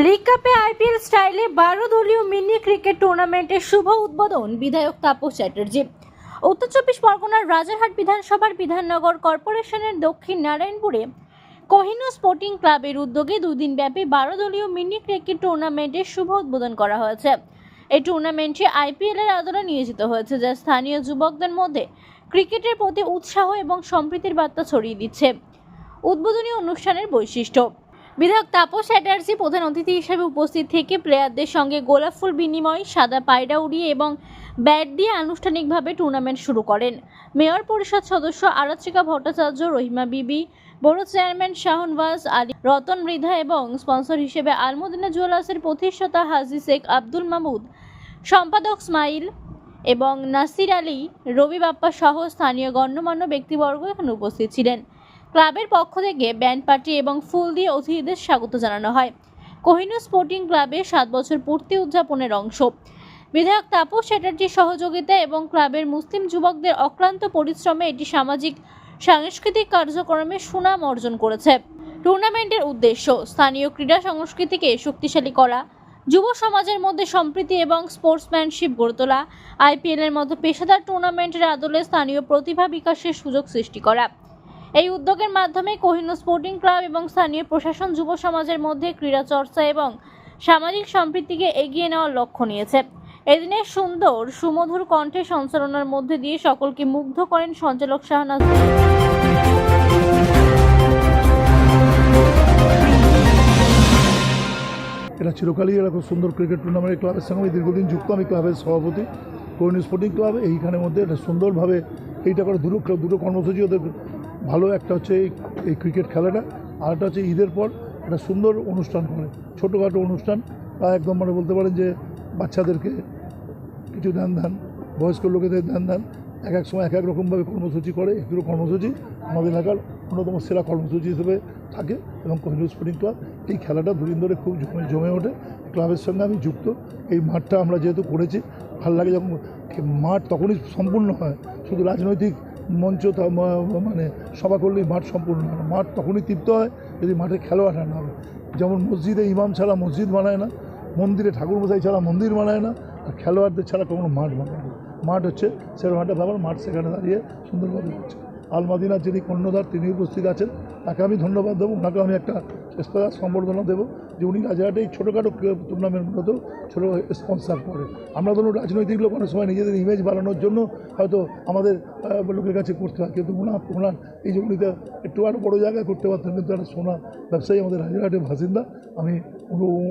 League কাপে IPL স্টাইলে বারো দলীয় মিনি ক্রিকেট টুর্নামেন্টের শুভ উদ্বোধন বিধায়ক তাপস চ্যাটার্জি। উত্তর চব্বিশ পরগনার রাজারহাট বিধানসভার বিধাননগর কর্পোরেশনের দক্ষিণ নারায়ণপুরে কোহিনু স্পোর্টিং ক্লাবের উদ্যোগে দুদিন ব্যাপী বারো দলীয় মিনি ক্রিকেট টুর্নামেন্টের শুভ উদ্বোধন করা হয়েছে। এই টুর্নামেন্টটি আইপিএল এর আদলে নিয়োজিত হয়েছে, যা স্থানীয় যুবকদের মধ্যে ক্রিকেটের প্রতি উৎসাহ এবং সম্প্রীতির বার্তা ছড়িয়ে দিচ্ছে। উদ্বোধনী অনুষ্ঠানের বৈশিষ্ট্য বিধায়ক তাপস চ্যাটার্জি প্রধান অতিথি হিসেবে উপস্থিত থেকে প্লেয়ারদের সঙ্গে গোলাপ ফুল বিনিময়, সাদা পায়রা উড়িয়ে এবং ব্যাট দিয়ে আনুষ্ঠানিকভাবে টুর্নামেন্ট শুরু করেন। মেয়র পরিষদ সদস্য আরাত্রিকা ভট্টাচার্য, রহিমা বিবি, বড় চেয়ারম্যান শাহনওয়াজ আলী, রতন মৃধা এবং স্পন্সর হিসেবে আলমদিনা জুয়েলার্সের প্রতিষ্ঠাতা হাজি শেখ আব্দুল মাহমুদ সম্পাদক স্মাইল এবং নাসির আলী, রবি বাপ্পা সহ স্থানীয় গণ্যমান্য ব্যক্তিবর্গ এখানে উপস্থিত ছিলেন। ক্লাবের পক্ষ থেকে ব্যান্ড পার্টি এবং ফুল দিয়ে অতিথিদের স্বাগত জানানো হয়। কোহিনূর স্পোর্টিং ক্লাবে সাত বছর পূর্তি উদযাপনের অংশ। বিধায়ক তাপস চ্যাটার্জির সহযোগিতা এবং ক্লাবের মুসলিম যুবকদের অক্লান্ত পরিশ্রমে এটি সামাজিক, সাংস্কৃতিক কার্যক্রমে সুনাম অর্জন করেছে। টুর্নামেন্টের উদ্দেশ্য, স্থানীয় ক্রীড়া সংস্কৃতিকে শক্তিশালী করা, যুব সমাজের মধ্যে সম্প্রীতি এবং স্পোর্টসম্যানশিপ গড়ে তোলা, আইপিএলের মতো পেশাদার টুর্নামেন্টের আদলে স্থানীয় প্রতিভা বিকাশের সুযোগ সৃষ্টি করা। এই উদ্যোগের মাধ্যমে কোহিনূর স্পোর্টিং ক্লাব এবং স্থানীয় প্রশাসন, যুব সমাজের মধ্যে ক্রীড়া চর্চা এবং সামাজিক সম্প্রীতিকে এগিয়ে নেওয়ার লক্ষ্য নিয়েছে। এদিনে সুন্দর, সুমধুর কণ্ঠে সঞ্চালনার মধ্যে দিয়ে সকলকে মুগ্ধ করেন সঞ্চালক শাহনাজ এটা চিরকালই এরা খুব সুন্দর ক্রিকেট টুর্নামেন্টের ক্লাবের সঙ্গে, আমি দীর্ঘদিন যুক্ত, আমি ক্লাবের সভাপতি কোহিনী স্পোর্টিং ক্লাব, এইখানের মধ্যে এটা সুন্দরভাবে এইটা করে দুটো দুটো কর্মসূচি ওদের ভালো একটা হচ্ছে এই ক্রিকেট খেলাটা, আর একটা হচ্ছে ঈদের পর একটা সুন্দর অনুষ্ঠান করে ছোটোখাটো অনুষ্ঠান। প্রায় একদম মানে বলতে পারেন যে বাচ্চাদেরকে কিছু ধ্যান ধ্যান বয়স্ক লোকেদের ধ্যান ধ্যান এক এক সময় এক এক রকমভাবে কর্মসূচি করে একটু কর্মসূচি। আমাদের এলাকার অন্যতম সেরা কর্মসূচি হিসেবে থাকে এবং কোহিনুর স্পোর্টিং ক্লাব। এই খেলাটা দুদিন ধরে খুব জমে জমে ওঠে। ক্লাবের সঙ্গে আমি যুক্ত। এই মাঠটা আমরা যেহেতু করেছি, ভালো লাগে যখন মাঠ তখনই সম্পূর্ণ হয়। শুধু রাজনৈতিক মঞ্চ মানে সভা করলেই মাঠ সম্পূর্ণ হয় মাঠ তখনই তৃপ্ত হয় যদি মাঠে খেলোয়াড় না হবে যেমন মসজিদে ইমাম ছাড়া মসজিদ বানায় না, মন্দিরে ঠাকুর মশাই ছাড়া মন্দির বানায় না, আর খেলোয়াড়দের ছাড়া কখনো মাঠ বানায় না। মাঠ হচ্ছে একটা ব্যাপার মাঠ, সেখানে দাঁড়িয়ে সুন্দরভাবে হচ্ছে আলমাদিনার যিনি কর্ণধার, তিনি উপস্থিত আছেন। তাকে আমি ধন্যবাদ দেবো। ওনাকে আমি একটা স্পেশাল সম্বর্ধনা দেবো যে উনি রাজাহাটে এই ছোটোখাটো টুর্নামেন্টগুলোতেও ছোটো স্পন্সার করে। আমরা ধরুন রাজনৈতিক লোক অনেক সময় নিজেদের ইমেজ বাড়ানোর জন্য হয়তো আমাদের লোকের কাছে করতে হয়। কিন্তু ওনার ওনার এই যে উনি একটু আরও বড়ো জায়গায় করতে পারতেন, কিন্তু একটা সোনা ব্যবসায়ী আমাদের রাজারহাটের বাসিন্দা, আমি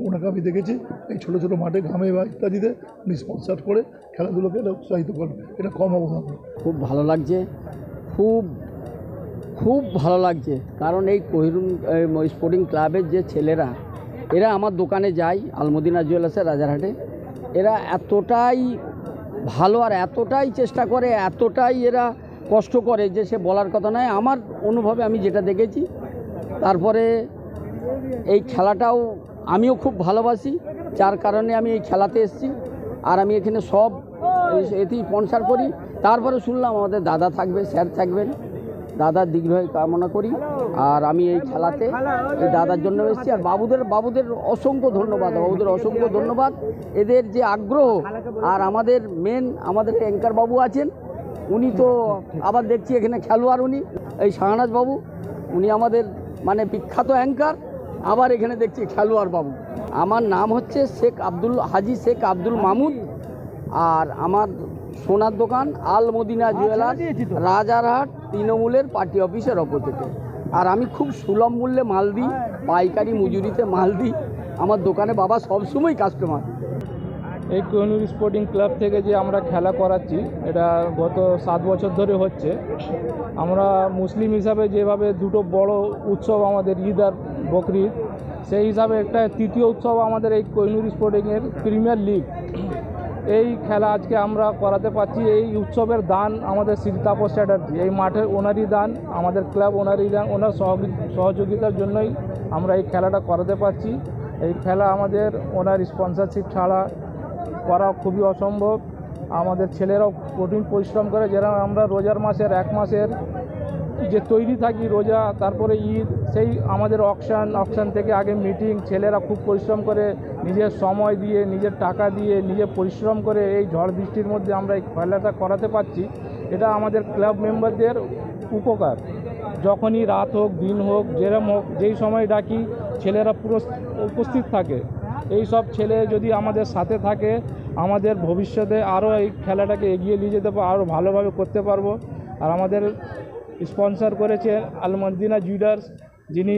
ওনাকে আমি দেখেছি। এই ছোটো ছোটো মাঠে ঘামে বা ইত্যাদিতে উনি স্পন্সার করে খেলাধুলোকে উৎসাহিত করেন। এটা কম অবদান। খুব ভালো লাগছে। খুব খুব ভালো লাগছে। কারণ এই কোহিরুন এই স্পোর্টিং ক্লাবের যে ছেলেরা, এরা আমার দোকানে যায়, আলমদিনা জুয়েলার্সের রাজারহাটে। এরা এতটাই ভালো আর এতটাই চেষ্টা করে, এতটাই এরা কষ্ট করে যে সে বলার কথা নয়। আমার অনুভবে আমি যেটা দেখেছি, তারপরে এই খেলাটাও আমিও খুব ভালোবাসি, যার কারণে আমি এই খেলাতে এসেছি। আর আমি এখানে সব এতেই স্পন্সার করি। তারপরে শুনলাম আমাদের দাদা থাকবে, স্যার থাকবেন। দাদার দীর্ঘায়ু কামনা করি। আর আমি এই খেলাতে এই দাদার জন্য এসেছি। আর বাবুদের বাবুদের অসংখ্য ধন্যবাদ, বাবুদের অসংখ্য ধন্যবাদ। এদের যে আগ্রহ, আর আমাদের মেন আমাদের অ্যাঙ্কার বাবু আছেন, উনি তো আবার দেখছি এখানে খেলোয়াড় উনি। এই শাহনাজ বাবু, উনি আমাদের মানে বিখ্যাত অ্যাঙ্কার আবার এখানে দেখছি খেলোয়াড় বাবু। আমার নাম হচ্ছে শেখ আব্দুল, হাজি শেখ আব্দুল মামুদ আর আমার সোনার দোকান আল মদিনা জুয়েলার রাজারহাট তৃণমূলের পার্টি অফিসের অপোজিটে। আর আমি খুব সুলভ মূল্যে মাল দিই পাইকারি মজুরিতে মাল দিই। আমার দোকানে বাবা সবসময় কাস্টমার এই কোহিনুর স্পোর্টিং ক্লাব থেকে যে আমরা খেলা করাচ্ছি এটা গত সাত বছর ধরে হচ্ছে। আমরা মুসলিম হিসাবে যেভাবে দুটো বড় উৎসব আমাদের ঈদ আর বকরিদ সেই হিসাবে একটা তৃতীয় উৎসব আমাদের এই কোহিনুর স্পোর্টিংয়ের প্রিমিয়ার লিগ এই খেলা আজকে আমরা করাতে পারছি। এই উৎসবের দান আমাদের শ্রী তাপস চ্যাটার্জি, এই মাঠের ওনারই দান, আমাদের ক্লাব ওনারই দান, ওনার সহযোগি- সহযোগিতার জন্যই আমরা এই খেলাটা করাতে পারছি। এই খেলা আমাদের ওনার স্পন্সরশিপ ছাড়া করা খুবই অসম্ভব। আমাদের ছেলেরাও কঠিন পরিশ্রম করে যেরকম আমরা রোজার মাসের এক মাসের যে তৈরি থাকি রোজা, তারপরে ঈদ, সেই আমাদের অকশান অকশান থেকে আগে মিটিং ছেলেরা খুব পরিশ্রম করে নিজের সময় দিয়ে, নিজের টাকা দিয়ে, নিজে পরিশ্রম করে এই ঝড় বৃষ্টির মধ্যে আমরা এই খেলাটা করাতে পারছি। এটা আমাদের ক্লাব মেম্বারদের উপকার। যখনই রাত হোক, দিন হোক, যেরম হোক, যেই সময় ডাকি, ছেলেরা পুরো উপস্থিত থাকে। এই সব ছেলে যদি আমাদের সাথে থাকে, আমাদের ভবিষ্যতে আরও এই খেলাটাকে এগিয়ে নিয়ে যেতে পারব আরও ভালোভাবে করতে পারব। আর আমাদের স্পন্সর করেছে আলমদিনা জুডার্স যিনি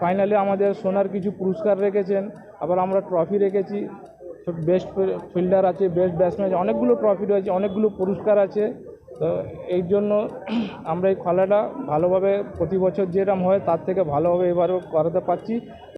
ফাইনালে আমাদের সোনার কিছু পুরস্কার রেখেছেন। আবার আমরা ট্রফি রেখেছি। বেস্ট ফিল্ডার আছে, বেস্ট ব্যাটসম্যান আছে, অনেকগুলো ট্রফি রয়েছে, অনেকগুলো পুরস্কার আছে। তো এই জন্য আমরা এই খেলাটা ভালোভাবে প্রতি বছর যেরকম হয়, তার থেকে ভালোভাবে এবারও করাতে পারছি।